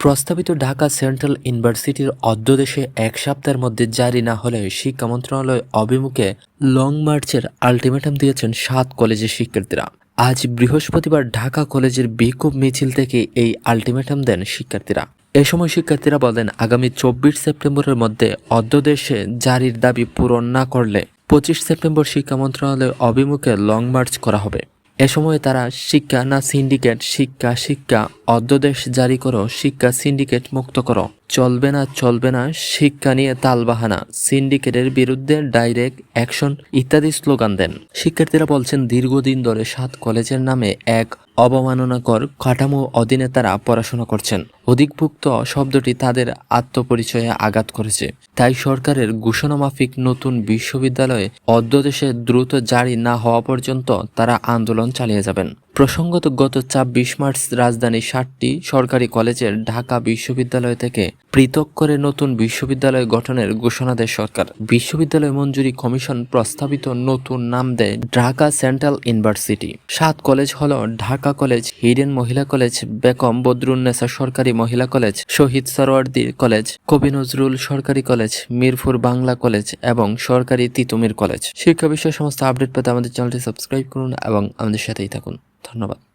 প্রস্তাবিত ঢাকা সেন্ট্রাল ইউনিভার্সিটির অধ্যদেশে এক সপ্তাহের মধ্যে জারি না হলে শিক্ষা মন্ত্রণালয় অভিমুখে লং মার্চের আলটিমেটাম দিয়েছেন সাত কলেজের শিক্ষার্থীরা। আজ বৃহস্পতিবার ঢাকা কলেজের বিক্ষোভ মিছিল থেকে এই আলটিমেটাম দেন শিক্ষার্থীরা। এ সময় শিক্ষার্থীরা বলেন, আগামী চব্বিশ সেপ্টেম্বরের মধ্যে অধ্যদেশে জারির দাবি পূরণ না করলে পঁচিশ সেপ্টেম্বর শিক্ষা মন্ত্রণালয় অভিমুখে লং মার্চ করা হবে। এ সময় তারা শিক্ষা না সিন্ডিকেট, শিক্ষা শিক্ষা অধ্যাদেশ জারি করো, শিক্ষা সিন্ডিকেট মুক্ত করো। চলবে না চলবে না, শিক্ষা নিয়ে তালবাহানা। সিন্ডিকেটের বিরুদ্ধে ডাইরেক্ট অ্যাকশন ইত্যাদি স্লোগান দেন। শিক্ষার্থীরা বলছেন, দীর্ঘদিন ধরে সাত কলেজের নামে এক অবমাননাকর কাঠামো অধীনে তারা পড়াশোনা করছেন। অধিকভুক্ত শব্দটি তাদের আত্মপরিচয়ে আঘাত করেছে। তাই সরকারের ঘোষণামাফিক নতুন বিশ্ববিদ্যালয়ে অধ্যাদেশে দ্রুত জারি না হওয়া পর্যন্ত তারা আন্দোলন চালিয়ে যাবেন। প্রসঙ্গত গত ছাব্বিশ মার্চ রাজধানীর ষাটটি সরকারি কলেজের ঢাকা বিশ্ববিদ্যালয় থেকে পৃথক করে নতুন বিশ্ববিদ্যালয় গঠনের ঘোষণা দেয় সরকার। বিশ্ববিদ্যালয় মঞ্জুরি কমিশন প্রস্তাবিত নতুন নাম দেয় ঢাকা সেন্ট্রাল ইউনিভার্সিটি। সাত কলেজ হল ঢাকা কলেজ, হিডেন মহিলা কলেজ বেগম বদরুন্নেসা সরকারি মহিলা কলেজ, শহীদ সরোয়ার্দী কলেজ, কবি নজরুল সরকারি কলেজ, মিরপুর বাংলা কলেজ এবং সরকারি তিতুমির কলেজ। শিক্ষা বিষয়ে সমস্ত আপডেট পেতে আমাদের চ্যানেলটি সাবস্ক্রাইব করুন এবং আমাদের সাথেই থাকুন। ধন্যবাদ।